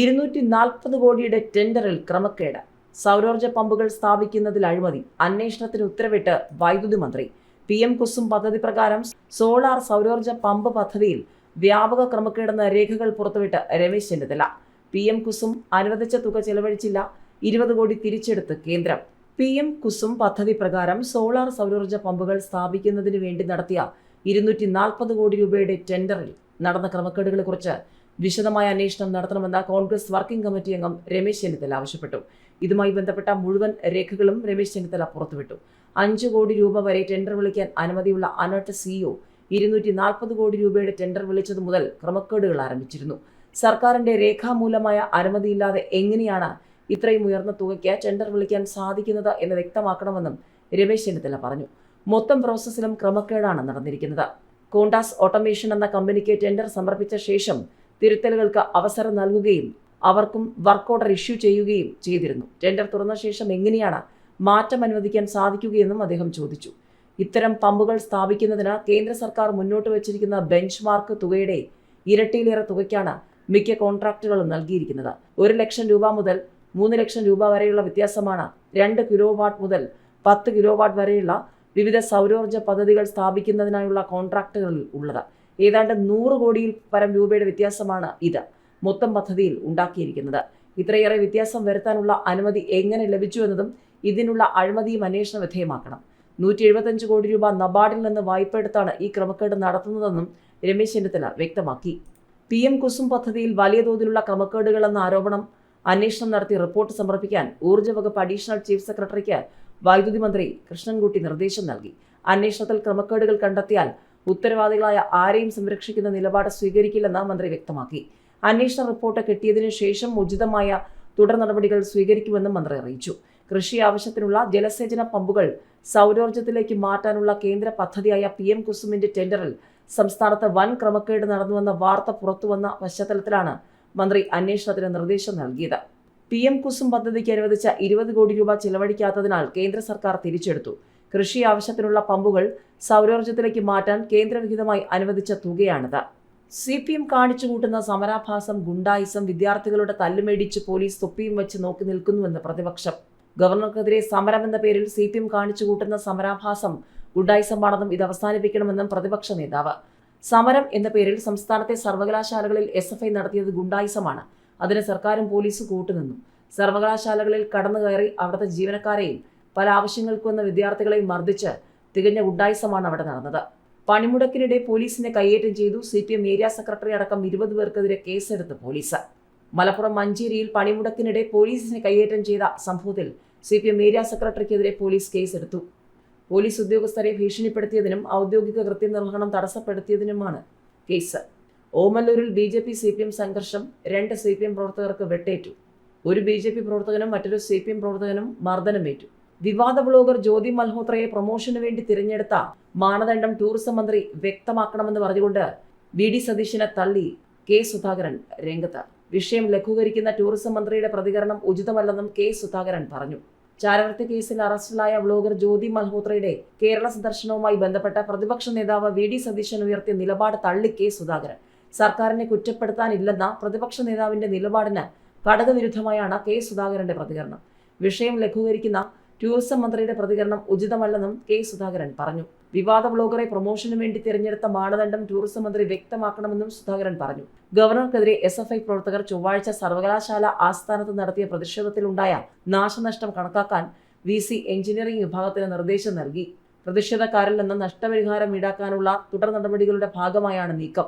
ഇരുന്നൂറ്റി നാൽപ്പത് കോടിയുടെ ടെൻഡറിൽ ക്രമക്കേട്. സൗരോർജ പമ്പുകൾ സ്ഥാപിക്കുന്നതിൽ അഴിമതി. അന്വേഷണത്തിന് ഉത്തരവിട്ട് വൈദ്യുതി മന്ത്രി. പി എം കുസും പദ്ധതി പ്രകാരം സോളാർ സൗരോർജ പമ്പ് പദ്ധതിയിൽ വ്യാപക ക്രമക്കേടെന്ന രേഖകൾ പുറത്തുവിട്ട് രമേശ് ചെന്നിത്തല. പി എം കുസും അനുവദിച്ച തുക ചെലവഴിച്ചില്ല. ഇരുപത് കോടി തിരിച്ചെടുത്ത് കേന്ദ്രം. പി എം കുസും പദ്ധതി പ്രകാരം സോളാർ സൗരോർജ പമ്പുകൾ സ്ഥാപിക്കുന്നതിന് വേണ്ടി നടത്തിയ ഇരുന്നൂറ്റി നാൽപ്പത് കോടി രൂപയുടെ ടെൻഡറിൽ നടന്ന ക്രമക്കേടുകളെക്കുറിച്ച് വിശദമായ അന്വേഷണം നടത്തണമെന്ന കോൺഗ്രസ് വർക്കിംഗ് കമ്മിറ്റി അംഗം രമേശ് ചെന്നിത്തല ആവശ്യപ്പെട്ടു. ഇതുമായി ബന്ധപ്പെട്ട മുഴുവൻ രേഖകളും രമേശ് ചെന്നിത്തല പുറത്തുവിട്ടു. അഞ്ച് കോടി രൂപ വരെ ടെൻഡർ വിളിക്കാൻ അനുമതിയുള്ള അനോട്ട സിഇഒ ഇരുന്നൂറ്റി നാൽപ്പത് കോടി രൂപയുടെ ടെൻഡർ വിളിച്ചതു മുതൽ ക്രമക്കേടുകൾ ആരംഭിച്ചിരുന്നു. സർക്കാരിന്റെ രേഖാമൂലമായ അനുമതിയില്ലാതെ എങ്ങനെയാണ് ഇത്രയും ഉയർന്ന തുകയ്ക്ക് ടെൻഡർ വിളിക്കാൻ സാധിക്കുന്നത് എന്ന് വ്യക്തമാക്കണമെന്നും രമേശ് ചെന്നിത്തല പറഞ്ഞു. മൊത്തം പ്രോസസ്സിലും ക്രമക്കേടാണ് നടന്നിരിക്കുന്നത്. കോണ്ടാസ് ഓട്ടോമേഷൻ എന്ന കമ്പനിക്ക് ടെൻഡർ സമർപ്പിച്ച ശേഷം തിരുത്തലുകൾക്ക് അവസരം നൽകുകയും അവർക്കും വർക്ക് ഓർഡർ ഇഷ്യൂ ചെയ്യുകയും ചെയ്തിരുന്നു. ടെൻഡർ തുറന്ന ശേഷം എങ്ങനെയാണ് മാറ്റം അനുവദിക്കാൻ സാധിക്കുകയെന്നും അദ്ദേഹം ചോദിച്ചു. ഇത്തരം പമ്പുകൾ സ്ഥാപിക്കുന്നതിന് കേന്ദ്ര സർക്കാർ മുന്നോട്ട് വച്ചിരിക്കുന്ന ബെഞ്ച് മാർക്ക് തുകയുടെ ഇരട്ടിയിലേറെ തുകയ്ക്കാണ് മിക്ക കോൺട്രാക്റ്റുകളും നൽകിയിരിക്കുന്നത്. ഒരു ലക്ഷം രൂപ മുതൽ മൂന്ന് ലക്ഷം രൂപ വരെയുള്ള വ്യത്യാസമാണ് രണ്ട് കിലോ വാട്ട് മുതൽ പത്ത് കിലോ വാട്ട് വരെയുള്ള വിവിധ സൗരോർജ പദ്ധതികൾ സ്ഥാപിക്കുന്നതിനായുള്ള കോൺട്രാക്റ്റുകളിൽ ഉള്ളത്. ഏതാണ്ട് നൂറ് കോടിയിൽ പരം രൂപയുടെ വ്യത്യാസമാണ് ഇത്. മൊത്തം പദ്ധതിയിൽ ഉണ്ടാക്കിയിരിക്കുന്നത്. ഇത്രയേറെ വ്യത്യാസം വരുത്താനുള്ള അനുമതി എങ്ങനെ ലഭിച്ചു എന്നതും ഇതിനുള്ള അഴിമതിയും അന്വേഷണ വിധേയമാക്കണം. നൂറ്റി എഴുപത്തഞ്ച് കോടി രൂപ നബാർഡിൽ നിന്ന് വായ്പ എടുത്താണ് ഈ ക്രമക്കേട് നടത്തുന്നതെന്നും രമേശ് ചെന്നിത്തല വ്യക്തമാക്കി. പി എം കുസും പദ്ധതിയിൽ വലിയ തോതിലുള്ള ക്രമക്കേടുകളെന്ന ആരോപണം അന്വേഷണം നടത്തി റിപ്പോർട്ട് സമർപ്പിക്കാൻ ഊർജ വകുപ്പ് അഡീഷണൽ ചീഫ് സെക്രട്ടറിക്ക് വൈദ്യുതി മന്ത്രി കൃഷ്ണൻകുട്ടി നിർദ്ദേശം നൽകി. അന്വേഷണത്തിൽ ക്രമക്കേടുകൾ കണ്ടെത്തിയാൽ ഉത്തരവാദികളായ ആരെയും സംരക്ഷിക്കുന്ന നിലപാട് സ്വീകരിക്കില്ലെന്ന് മന്ത്രി വ്യക്തമാക്കി. അന്വേഷണ റിപ്പോർട്ട് കിട്ടിയതിനു ശേഷം ഉചിതമായ തുടർ നടപടികൾ സ്വീകരിക്കുമെന്നും മന്ത്രി അറിയിച്ചു. കൃഷി ആവശ്യത്തിനുള്ള ജലസേചന പമ്പുകൾ സൗരോർജത്തിലേക്ക് മാറ്റാനുള്ള കേന്ദ്ര പദ്ധതിയായ പി എം കുസുമിന്റെ ടെൻഡറിൽ സംസ്ഥാനത്ത് വൻ ക്രമക്കേട് നടന്നുവെന്ന വാർത്ത പുറത്തുവന്ന പശ്ചാത്തലത്തിലാണ് മന്ത്രി അന്വേഷണത്തിന് നിർദ്ദേശം നൽകിയത്. പി എം കുസും പദ്ധതിക്ക് അനുവദിച്ച ഇരുപത് കോടി രൂപ ചെലവഴിക്കാത്തതിനാൽ കേന്ദ്ര സർക്കാർ തിരിച്ചെടുത്തു. കൃഷി ആവശ്യത്തിനുള്ള പമ്പുകൾ സൗരോർജത്തിലേക്ക് മാറ്റാൻ കേന്ദ്രവിഹിതമായി അനുവദിച്ച തുകയാണിത്. സി പി എം കാണിച്ചു കൂട്ടുന്ന സമരാഭാസം ഗുണ്ടായിസം വിദ്യാർത്ഥികളുടെ തല്ലുമേടിച്ച് പോലീസ് തൊപ്പിയും വെച്ച് നോക്കി നിൽക്കുന്നുവെന്ന് പ്രതിപക്ഷം. ഗവർണർക്കെതിരെ സമരം എന്ന പേരിൽ സി പി എം കാണിച്ചു കൂട്ടുന്ന സമരാഭാസം ഗുണ്ടായിസമാണെന്നും ഇത് അവസാനിപ്പിക്കണമെന്നും പ്രതിപക്ഷ നേതാവ്. സമരം എന്ന പേരിൽ സംസ്ഥാനത്തെ സർവകലാശാലകളിൽ എസ് എഫ് ഐ നടത്തിയത് ഗുണ്ടായിസമാണ്. അതിന് സർക്കാരും പോലീസും കൂട്ടുനിന്നു. സർവകലാശാലകളിൽ കടന്നു കയറി അവിടുത്തെ ജീവനക്കാരെയും പല ആവശ്യങ്ങൾക്ക് വന്ന വിദ്യാർത്ഥികളെയും മർദ്ദിച്ച് തികഞ്ഞ ഗുണ്ടായിസമാണ് അവിടെ നടന്നത്. പണിമുടക്കിനിടെ പോലീസിനെ കയ്യേറ്റം ചെയ്തു C P M area secretary അടക്കം ഇരുപത് പേർക്കെതിരെ കേസെടുത്ത് പോലീസ്. മലപ്പുറം മഞ്ചേരിയിൽ പണിമുടക്കിനിടെ പോലീസിനെ കയ്യേറ്റം ചെയ്ത സംഭവത്തിൽ സി പി എം ഏരിയ സെക്രട്ടറിക്കെതിരെ പോലീസ് കേസെടുത്തു. പോലീസ് ഉദ്യോഗസ്ഥരെ ഭീഷണിപ്പെടുത്തിയതിനും ഔദ്യോഗിക കൃത്യനിർവഹണം തടസ്സപ്പെടുത്തിയതിനുമാണ് case. ഓമല്ലൂരിൽ B J P C P M സംഘർഷം രണ്ട് സി പി എം പ്രവർത്തകർക്ക് വെട്ടേറ്റു. ഒരു ബി ജെ പി പ്രവർത്തകനും മറ്റൊരു സി പി എം പ്രവർത്തകനും മർദ്ദനമേറ്റു. വിവാദ ബ്ലോഗർ ജ്യോതി മൽഹോത്രയെ പ്രൊമോഷന് വേണ്ടി തിരഞ്ഞെടുത്ത മാനദണ്ഡം ടൂറിസം മന്ത്രി വ്യക്തമാക്കണമെന്ന് പറഞ്ഞുകൊണ്ട് വി ഡി സതീശനെ തള്ളി കെ സുധാകരൻ രംഗത്ത്. വിഷയം ലഘൂകരിക്കുന്ന ടൂറിസം മന്ത്രിയുടെ പ്രതികരണം ഉചിതമല്ലെന്നും കെ സുധാകരൻ പറഞ്ഞു. ചാരവർത്തി കേസിൽ അറസ്റ്റിലായ ബ്ലോഗർ ജ്യോതി മൽഹോത്രയുടെ കേരള സന്ദർശനവുമായി ബന്ധപ്പെട്ട പ്രതിപക്ഷ നേതാവ് വി ഡി സതീശൻ ഉയർത്തിയ നിലപാട് തള്ളി കെ സുധാകരൻ. സർക്കാരിനെ കുറ്റപ്പെടുത്താനില്ലെന്ന പ്രതിപക്ഷ നേതാവിന്റെ നിലപാടിന് ഘടകവിരുദ്ധമായാണ് കെ സുധാകരന്റെ പ്രതികരണം. വിഷയം ലഘൂകരിക്കുന്ന ടൂറിസം മന്ത്രിയുടെ പ്രതികരണം ഉചിതമല്ലെന്നും കെ സുധാകരൻ പറഞ്ഞു. വിവാദ ബ്ലോഗറെ പ്രൊമോഷന് വേണ്ടി തിരഞ്ഞെടുത്ത മാനദണ്ഡം ടൂറിസം മന്ത്രി വ്യക്തമാക്കണമെന്നും സുധാകരൻ പറഞ്ഞു. ഗവർണർക്കെതിരെ എസ് എഫ് ഐ പ്രവർത്തകർ ചൊവ്വാഴ്ച സർവകലാശാല ആസ്ഥാനത്ത് നടത്തിയ പ്രതിഷേധത്തിലുണ്ടായ നാശനഷ്ടം കണക്കാക്കാൻ വി സി എഞ്ചിനീയറിംഗ് വിഭാഗത്തിന് നിർദ്ദേശം നൽകി. പ്രതിഷേധക്കാരിൽ നിന്ന് നഷ്ടപരിഹാരം ഈടാക്കാനുള്ള തുടർ നടപടികളുടെ ഭാഗമായാണ് നീക്കം.